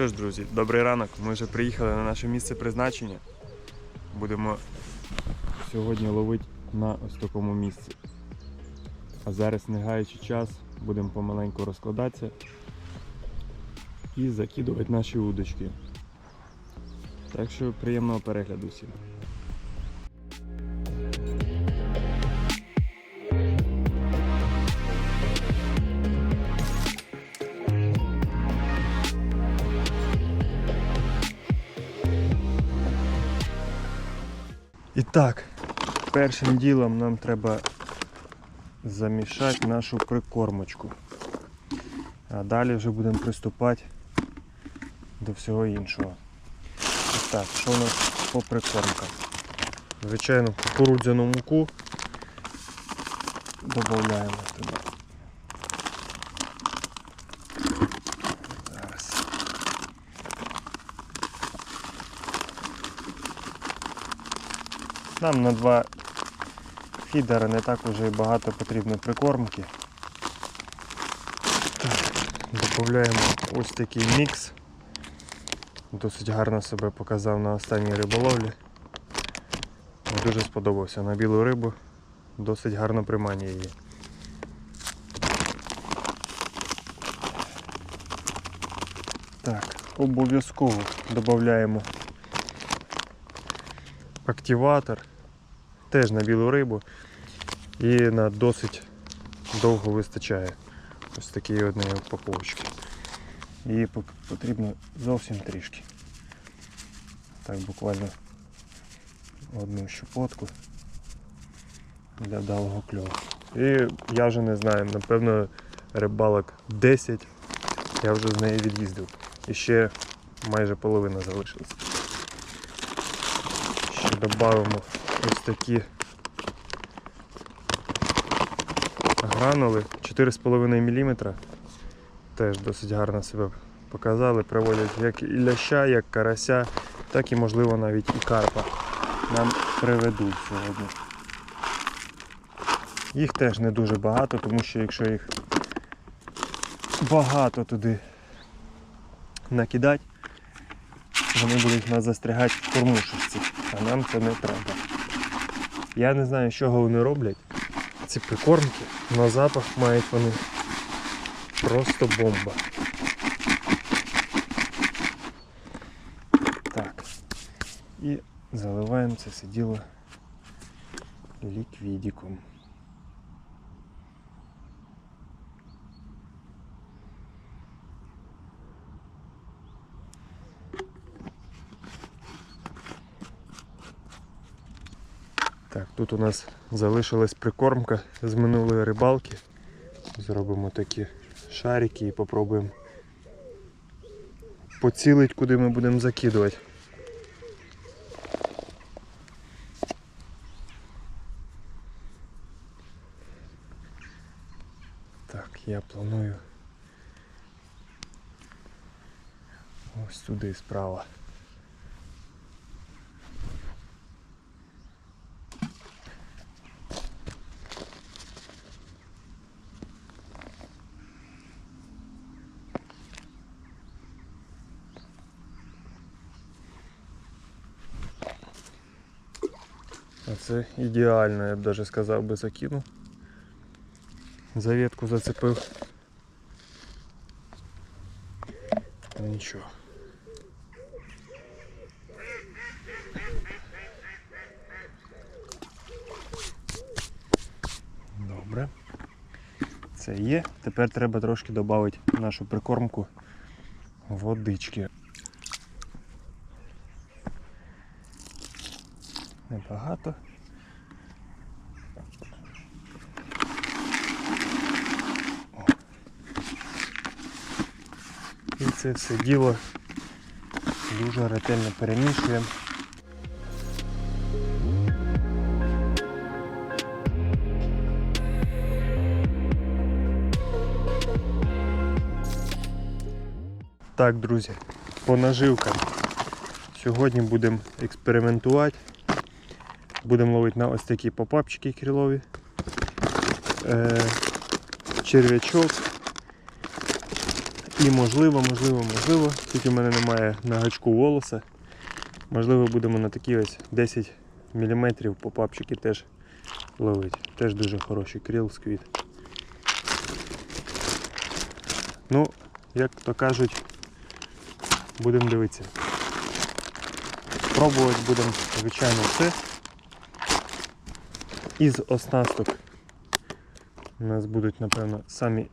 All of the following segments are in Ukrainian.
Що ж, друзі, добрий ранок. Ми вже приїхали на наше місце призначення. Будемо сьогодні ловити на ось такому місці. А зараз, не гаючи час, будемо помаленьку розкладатися і закидувати наші удочки. Так що приємного перегляду всім. Так, першим ділом нам треба замішати нашу прикормочку. А далі вже будемо приступати до всього іншого. Так, що у нас по прикормкам? Звичайно, кукурудзяну муку додаємо туди. Зараз. Нам на два фідера не так уже і багато потрібно прикормки. Додаємо ось такий мікс. Досить гарно себе показав на останній риболовлі. Дуже сподобався на білу рибу. Досить гарно приманює її. Так, обов'язково додаємо активатор теж на білу рибу і на досить довго вистачає. Ось такі однієї упаковочки. Її потрібно зовсім трішки. Так, буквально одну щепотку для вдалого кльову. І я вже не знаю, напевно, рибалок 10 я вже з неї від'їздив. І ще майже половина залишилась. Ще додамо ось такі гранули 4,5 мм. Теж досить гарно себе показали, приводять як і ляща, як карася, так і можливо навіть і карпа нам приведуть сьогодні. Їх теж не дуже багато, тому що якщо їх багато туди накидати, вони будуть нас застрягати в кормушечці, а нам це не треба. Я не знаю, з чого вони роблять. Ці прикормки на запах мають вони просто бомба. Так. І заливаємо це все діло ліквідиком. Так, тут у нас залишилась прикормка з минулої рибалки. Зробимо такі шарики і попробуємо поцілити, куди ми будемо закидувати. Так, я планую ось туди справа. Це ідеально, я б навіть сказав би закинув. За зацепив. Ну, Нічого. Добре. Це є. Тепер треба трошки додати нашу прикормку водички. Небагато. Це все діло дуже ретельно перемішуємо. Так, друзі, по наживкам. Сьогодні будемо експериментувати. Будемо ловити на ось такі попапчики крилові. Е, черв'ячок І можливо, можливо, можливо, тут у мене немає на гачку волоса. Можливо, будемо на такі ось 10 мм попапчики теж ловити. Теж дуже хороший кріл сквіт. Ну, як то кажуть, будемо дивитися. Пробувати будемо, звичайно, все. Із оснасток у нас будуть, напевно, самі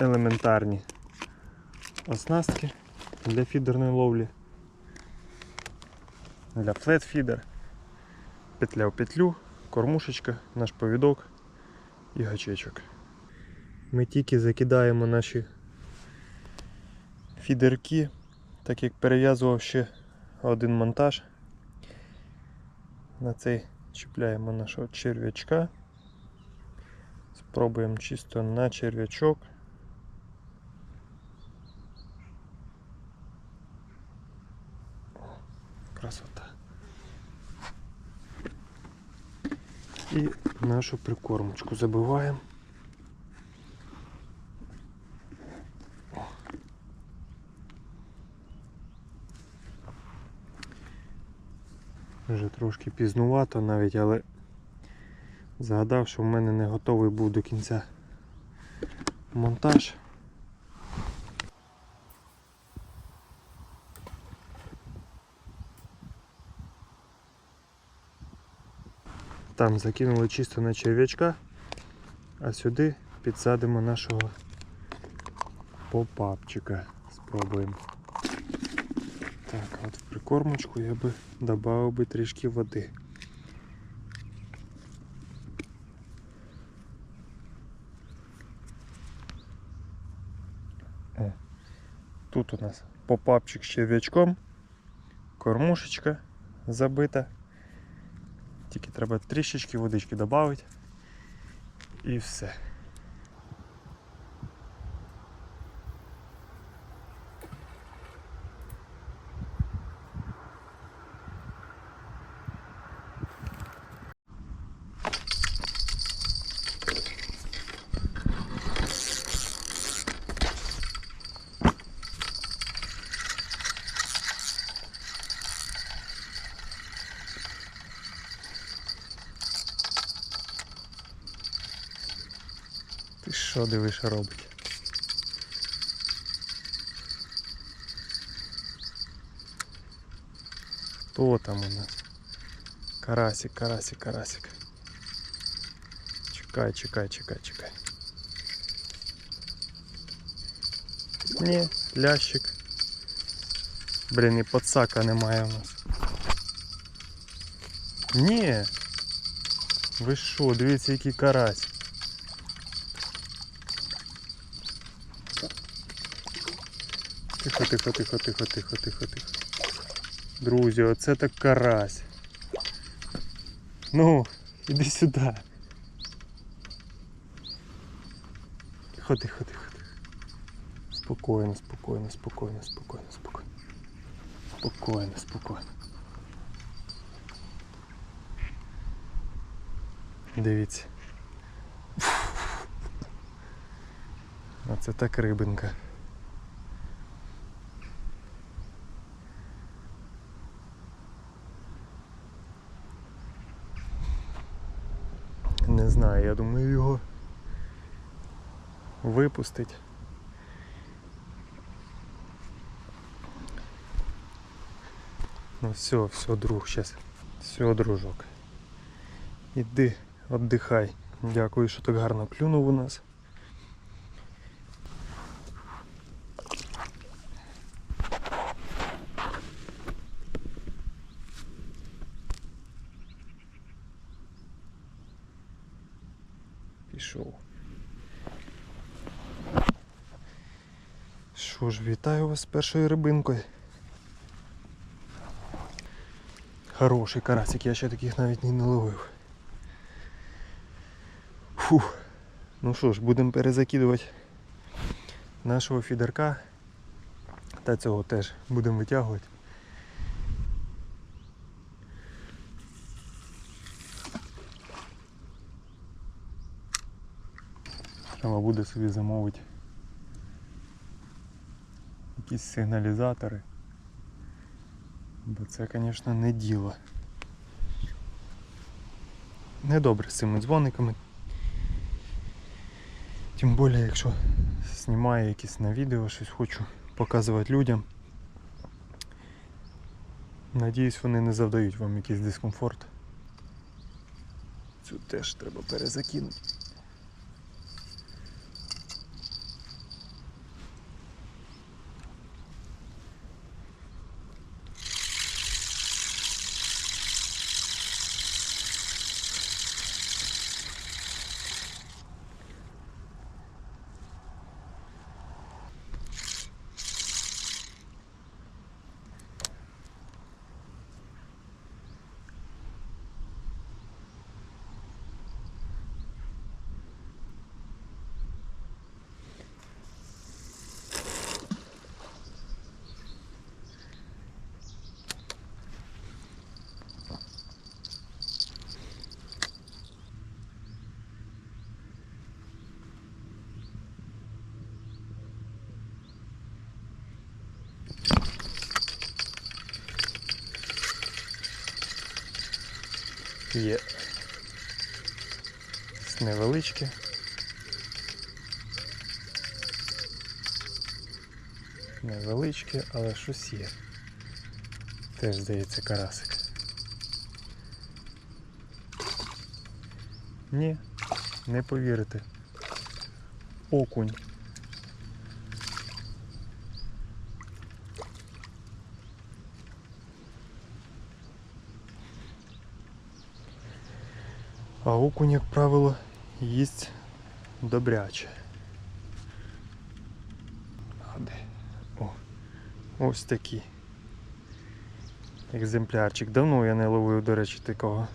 елементарні оснастки для фідерної ловлі. Для флетфідер, петля в петлю, кормушечка, наш повідок і гачечок. Ми тільки закидаємо наші фідерки, так як перев'язував ще один монтаж. На цей чіпляємо нашого черв'ячка. Спробуємо чисто на черв'ячок. Красота. І нашу прикормочку забиваємо. Вже трошки пізнувато навіть, але згадав, що в мене не готовий був до кінця монтаж. Там закинули чисто на черв'ячка, а сюди підсадимо нашого попапчика. Спробуємо. Так, от в прикормочку я би додав би трішки води. О, тут у нас попапчик з черв'ячком, кормушечка забита. Тільки треба трішечки водички додати і все. Ти що дивиш робить? Хто там у нас? Карасик, карасик, карасик. Чекай, чекай, чекай, чекай. Ні, лящик. Блін, і подсака немає у нас. Ні. Ви що, дивіться, який карась. Тихо, тихо, тихо, тихо, тихо, тихо. Друзі, оце так карась. Ну, іди сюди. Тихо, тихо, тихо, тихо. Спокійно, спокійно, спокійно, спокійно, спокійно. Спокійно, спокійно. Дивіться. Оце так рибинка. Не знаю, я думаю його випустить. Ну все, все, друг, сейчас. Все, дружок. Іди, віддихай. Дякую, що так гарно клюнув у нас. Пішов. Що ж, вітаю вас з першою рибинкою. Хороший карасик, я ще таких навіть не ловив. Фух. Ну що ж, будемо перезакидувати нашого фідерка. Та цього теж будемо витягувати. Треба буде собі замовити якісь сигналізатори. Бо це, звісно, не діло. Недобре з цими дзвониками. Тим більше, якщо знімаю якісь на відео, щось хочу показувати людям. Надіюсь, вони не завдають вам якийсь дискомфорт. Цю теж треба перезакинути. Є невеличке. Невеличке, але щось є. Теж здається карасик. Ні, не повірите. Окунь. А окунь, як правило, їсть добряче. А де? О, ось такий екземплярчик. Давно я не ловив, до речі, такого.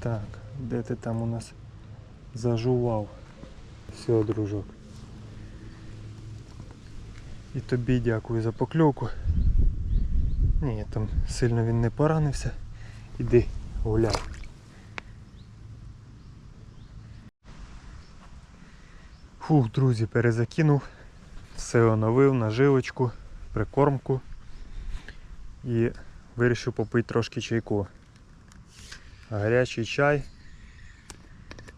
Так, де ти там у нас зажував? Все, дружок. І тобі дякую за покльовку. Ні, там сильно він не поранився. Іди гуляй. Фух, друзі, перезакинув, все оновив, наживочку, прикормку і вирішив попити трошки чайку. Гарячий чай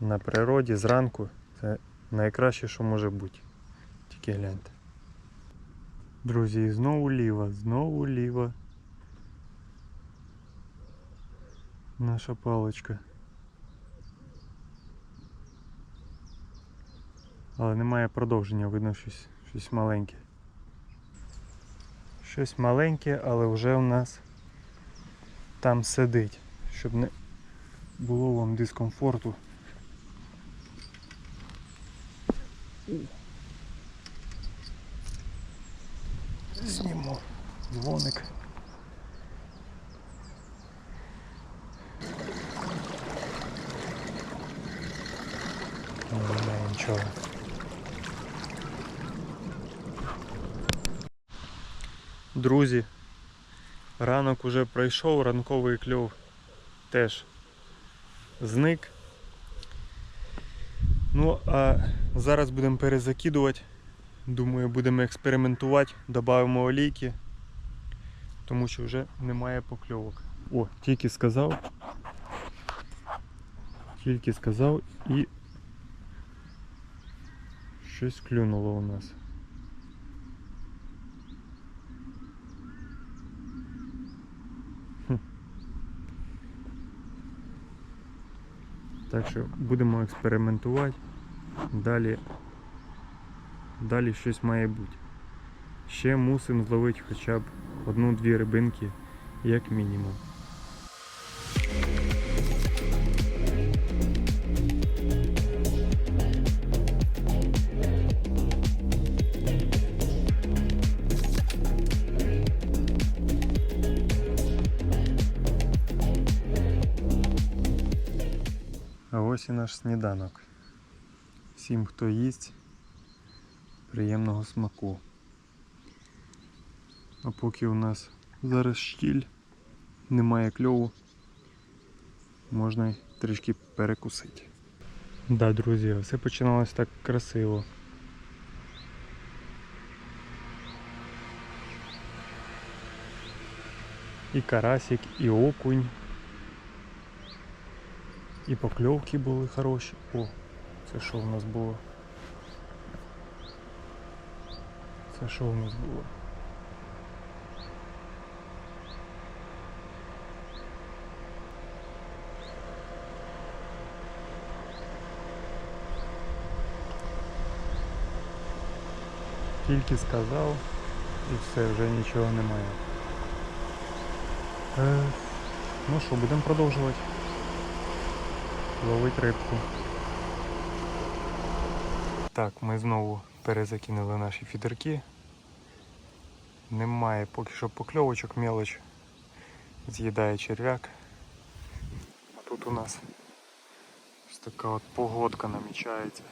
на природі зранку це найкраще, що може бути. Тільки гляньте. Друзі, знову ліва, знову ліва. Наша паличка. Але немає продовження, видно щось, щось маленьке. Щось маленьке, але вже у нас там сидить, щоб не було вам дискомфорту. Зніму дзвоник. Немає нічого. Друзі, ранок уже пройшов, ранковий кльов теж зник. Ну, а зараз будемо перезакидувати. Думаю, будемо експериментувати, додамо олійки, тому що вже немає покльовок. О, тільки сказав. Тільки сказав і щось клюнуло у нас. Так що будемо експериментувати. Далі, далі щось має бути. Ще мусимо зловити хоча б одну-дві рибинки, як мінімум. А ось і наш сніданок. Всім, хто їсть, приємного смаку. А поки у нас зараз щіль, немає кльову, можна трішки перекусити. Да, друзі, все починалось так красиво. І карасик, і окунь. І покльовки були хороші. О, це що в нас було? Це що в нас було? Тільки сказав і все, вже нічого немає. Е, ну що, будемо продовжувати. Ловить рибку. Так, ми знову перезакинули наші фідерки. Немає поки що покльовочок, мелоч з'їдає черв'як. А тут у нас ось така от погодка намічається.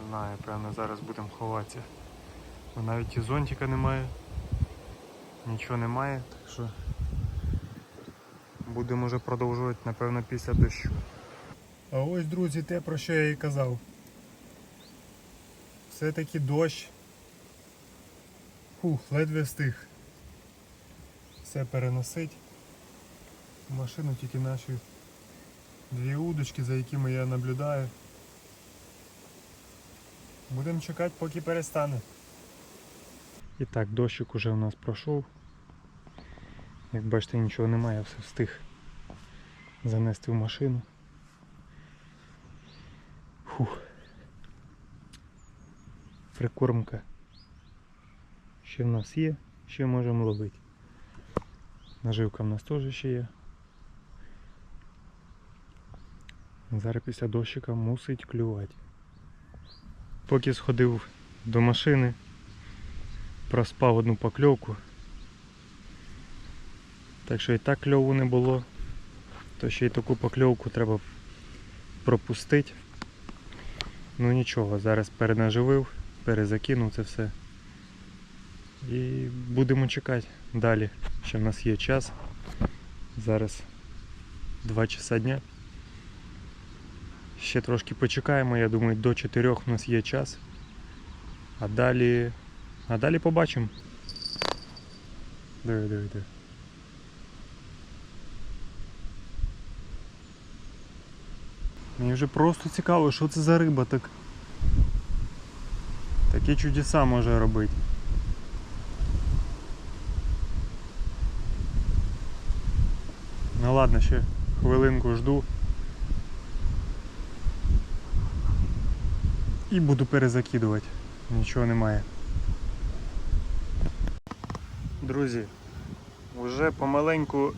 Не знаю, певно зараз будемо ховатися. Навіть і зонтика немає. Нічого немає, так що будемо вже продовжувати, напевно, після дощу. А ось, друзі, те, про що я і казав. Все-таки дощ. Фух, ледве встиг. Все переносить. Машину тільки наші дві удочки, за якими я наблюдаю. Будемо чекати, поки перестане. І так, дощик уже у нас пройшов. Як бачите, нічого немає, я все встиг занести в машину. Фух. Прикормка. Ще в нас є, ще можемо ловити. Наживка в нас теж ще є. Зараз після дощика мусить клювати. Поки сходив до машини, проспав одну покльовку. Так що і так кльову не було, то ще й таку покльовку треба пропустити. Ну нічого, зараз перенаживив, перезакинув це все. І будемо чекати далі. Ще в нас є час. Зараз 2 часа дня. Ще трошки почекаємо, я думаю, до 4 у нас є час. А далі. А далі побачимо. Диви, диви, диви. Мені вже просто цікаво, що це за риба так. Такі чудеса може робити. Ну ладно, ще хвилинку жду. І буду перезакидувати. Нічого немає. Друзі, вже помаленьку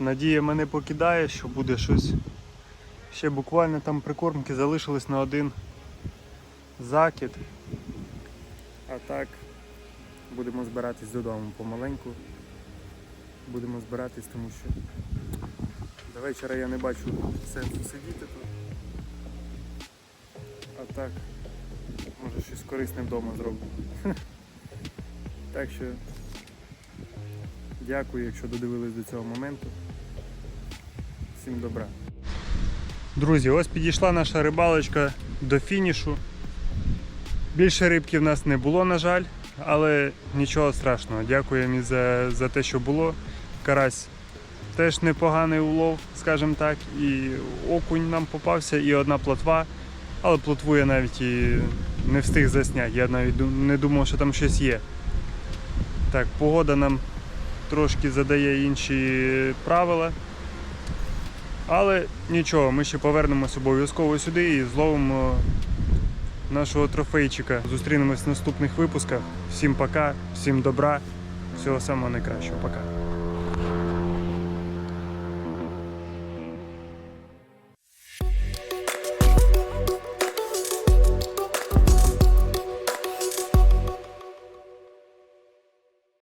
надія мене покидає, що буде щось. Ще буквально там прикормки залишились на один закид. А так будемо збиратись додому помаленьку. Будемо збиратись, тому що до вечора я не бачу сенсу сидіти тут. А так, може щось корисне вдома зроблю. Так що дякую, якщо додивились до цього моменту. Всім добра. Друзі, ось підійшла наша рибалочка до фінішу. Більше рибки в нас не було, на жаль, але нічого страшного. Дякуємо за, за те, що було. Карась теж непоганий улов, скажімо так. І окунь нам попався, і одна плотва. Але плотву я навіть і не встиг засняти. Я навіть не думав, що там щось є. Так, погода нам трошки задає інші правила. Але нічого, ми ще повернемось обов'язково сюди і зловимо нашого трофейчика. Зустрінемось в наступних випусках. Всім пока, всім добра, всього самого найкращого. Пока.